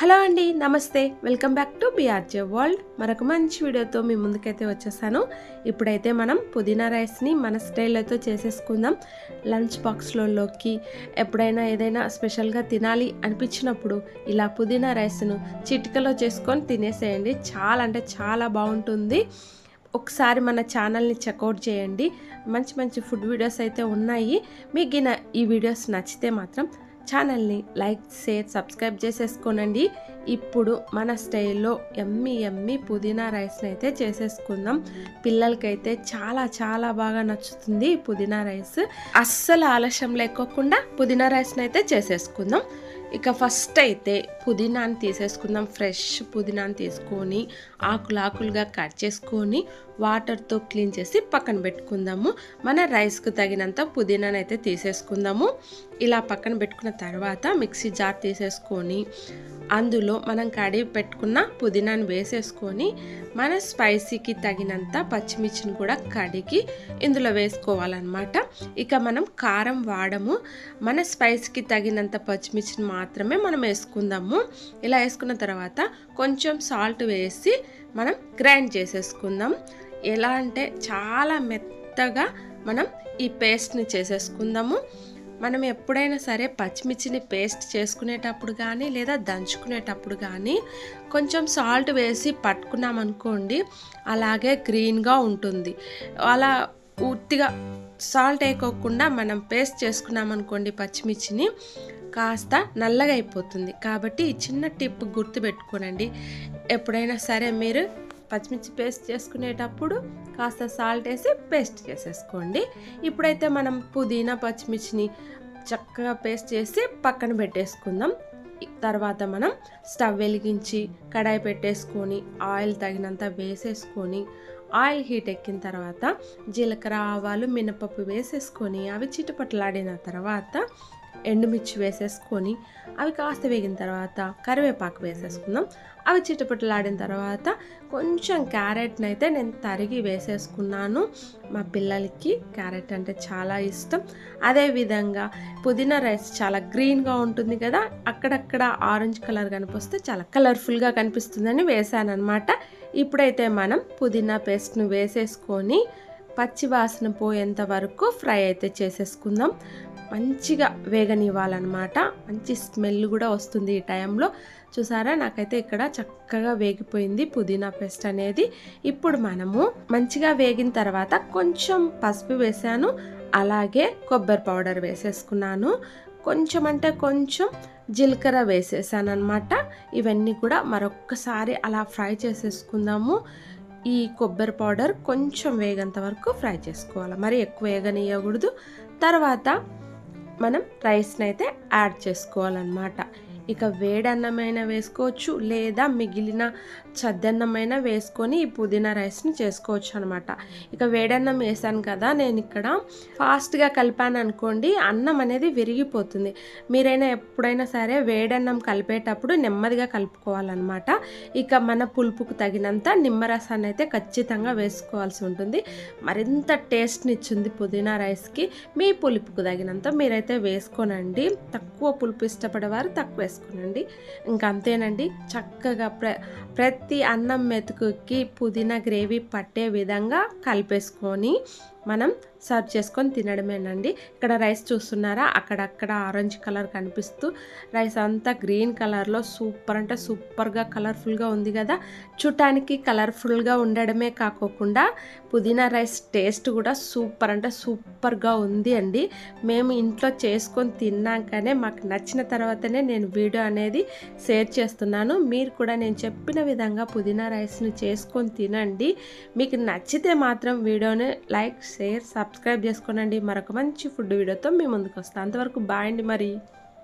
Hello అండి నమస్తే. Welcome back to BRJ World మరొక మంచి వీడియోతో మీ ముందుకైతే వచ్చేసాను. ఇప్పుడైతే మనం పుదీనా రైస్ని మన స్టైల్తో చేసేసుకుందాం. లంచ్ బాక్స్లలోకి ఎప్పుడైనా ఏదైనా స్పెషల్గా తినాలి అనిపించినప్పుడు ఇలా పుదీనా రైస్ను చిటికలో చేసుకొని తినేసేయండి. చాలా అంటే చాలా బాగుంటుంది. ఒకసారి మన ఛానల్ని చెక్అవుట్ చేయండి. మంచి మంచి ఫుడ్ వీడియోస్ అయితే ఉన్నాయి. మీకు ఈ వీడియోస్ నచ్చితే మాత్రం ఛానల్ని లైక్ షేర్ సబ్స్క్రైబ్ చేసేసుకోనండి. ఇప్పుడు మన స్టైల్లో ఎమ్మి ఎమ్మి పుదీనా రైస్ని అయితే చేసేసుకుందాం. పిల్లలకైతే చాలా చాలా బాగా నచ్చుతుంది పుదీనా రైస్. అస్సలు ఆలస్యం లేకోకుండా పుదీనా రైస్ని అయితే చేసేసుకుందాం. ఇక ఫస్ట్ అయితే పుదీనాని తీసేసుకుందాం. ఫ్రెష్ పుదీనాని తీసుకొని ఆకులు ఆకులుగా కట్ చేసుకొని వాటర్తో క్లీన్ చేసి పక్కన పెట్టుకుందాము. మన రైస్కు తగినంత పుదీనాని అయితే తీసేసుకుందాము. ఇలా పక్కన పెట్టుకున్న తర్వాత మిక్సీ జార్ తీసేసుకొని అందులో మనం కడిగి పెట్టుకున్న పుదీనాను వేసేసుకొని మన స్పైసీకి తగినంత పచ్చిమిర్చిని కూడా కడిగి ఇందులో వేసుకోవాలన్నమాట. ఇక మనం కారం వాడము. మన స్పైస్కి తగినంత పచ్చిమిర్చిని మాత్రమే మనం వేసుకుందాము. ఇలా వేసుకున్న తర్వాత కొంచెం సాల్ట్ వేసి మనం గ్రైండ్ చేసేసుకుందాం. ఎలా అంటే చాలా మెత్తగా మనం ఈ పేస్ట్ని చేసేసుకుందాము. మనం ఎప్పుడైనా సరే పచ్చిమిర్చిని పేస్ట్ చేసుకునేటప్పుడు కానీ లేదా దంచుకునేటప్పుడు కానీ కొంచెం సాల్ట్ వేసి పట్టుకున్నాం అనుకోండి అలాగే గ్రీన్గా ఉంటుంది. అలా పూర్తిగా సాల్ట్ వేయకోకుండా మనం పేస్ట్ చేసుకున్నాం అనుకోండి పచ్చిమిర్చిని కాస్త నల్లగా అయిపోతుంది. కాబట్టి ఈ చిన్న టిప్ గుర్తుపెట్టుకోనండి. ఎప్పుడైనా సరే మీరు పచ్చిమిర్చి పేస్ట్ చేసుకునేటప్పుడు కాస్త సాల్ట్ వేసి పేస్ట్ చేసేసుకోండి. ఇప్పుడైతే మనం పుదీనా పచ్చిమిర్చిని చక్కగా పేస్ట్ చేసి పక్కన పెట్టేసుకుందాం. తర్వాత మనం స్టవ్ వెలిగించి కడాయి పెట్టేసుకొని ఆయిల్ తగినంత వేసేసుకొని ఆయిల్ హీట్ ఎక్కిన తర్వాత జీలకర్ర ఆవాలు మినపప్పు వేసేసుకొని అవి చిటపట్లాడిన తర్వాత ఎండుమిర్చి వేసేసుకొని అవి కాస్త వేగిన తర్వాత కరివేపాకు వేసేసుకుందాం. అవి చిటపటలాడిన తర్వాత కొంచెం క్యారెట్ని అయితే నేను తరిగి వేసేసుకున్నాను. మా పిల్లలకి క్యారెట్ అంటే చాలా ఇష్టం. అదేవిధంగా పుదీనా రైస్ చాలా గ్రీన్గా ఉంటుంది కదా అక్కడక్కడ ఆరెంజ్ కలర్ కనిపిస్తే చాలా కలర్ఫుల్గా కనిపిస్తుందని వేసాను అనమాట ఇప్పుడైతే మనం పుదీనా పేస్ట్ను వేసేసుకొని పచ్చి వాసన పోయేంత వరకు ఫ్రై అయితే చేసేసుకుందాం. మంచిగా వేగనివ్వాలన్నమాట. మంచి స్మెల్ కూడా వస్తుంది ఈ టైంలో. చూసారా? నాకైతే ఇక్కడ చక్కగా వేగిపోయింది పుదీనా పేస్ట్ అనేది. ఇప్పుడు మనము మంచిగా వేగిన తర్వాత కొంచెం పసుపు వేసాను అలాగే కొబ్బరి పౌడర్ వేసేసుకున్నాను. కొంచెం అంటే కొంచెం జీలకర్ర వేసేసాను అనమాట ఇవన్నీ కూడా మరొక్కసారి అలా ఫ్రై చేసేసుకుందాము. ఈ కొబ్బరి పౌడర్ కొంచెం వేగంత వరకు ఫ్రై చేసుకోవాలి. మరి ఎక్కువ వేగనీయకూడదు తర్వాత మనం రైస్ని అయితే యాడ్ చేసుకోవాలన్నమాట. ఇక వేడన్నమైన వేసుకోవచ్చు లేదా మిగిలిన చద్దన్నమైన వేసుకొని ఈ పుదీనా రైస్ని చేసుకోవచ్చు అనమాట ఇక వేడన్నం వేసాను కదా నేను ఇక్కడ ఫాస్ట్గా కలిపాను అనుకోండి అన్నం అనేది విరిగిపోతుంది. మీరైనా ఎప్పుడైనా సరే వేడన్నం కలిపేటప్పుడు నెమ్మదిగా కలుపుకోవాలన్నమాట. ఇక మన పులుపుకు తగినంత నిమ్మరసాన్ని అయితే ఖచ్చితంగా వేసుకోవాల్సి ఉంటుంది. మరింత టేస్ట్ని ఇచ్చింది పుదీనా రైస్కి. మీ పులుపుకు తగినంత మీరైతే వేసుకోనండి. తక్కువ పులుపు ఇష్టపడేవారు తక్కువ వేసుకోనండి ఇంకా అంతేనండి చక్కగా ప్ర ప్రతి అన్నం మెతుకుకి పుదీనా గ్రేవీ పట్టే విధంగా కలిపేసుకొని మనం సర్వ్ చేసుకొని తినడమేనండి. ఇక్కడ రైస్ చూస్తున్నారా? అక్కడక్కడ ఆరెంజ్ కలర్ కనిపిస్తూ రైస్ అంతా గ్రీన్ కలర్లో సూపర్ అంటే సూపర్గా కలర్ఫుల్గా ఉంది కదా. చూడటానికి కలర్ఫుల్గా ఉండడమే కాకోకుండా పుదీనా రైస్ టేస్ట్ కూడా సూపర్ అంటే సూపర్గా ఉంది అండి. మేము ఇంట్లో చేసుకొని తిన్నాకనే మాకు నచ్చిన తర్వాతనే నేను వీడియో అనేది షేర్ చేస్తున్నాను. మీరు కూడా నేను చెప్పిన విధంగా పుదీనా రైస్ని చేసుకొని తినండి. మీకు నచ్చితే మాత్రం వీడియోని లైక్ షేర్ సబ్స్క్రైబ్ చేసుకోనండి. మరొక మంచి ఫుడ్ వీడియోతో మీ ముందుకు వస్తాను అంతవరకు బాయ్ అండి మరి.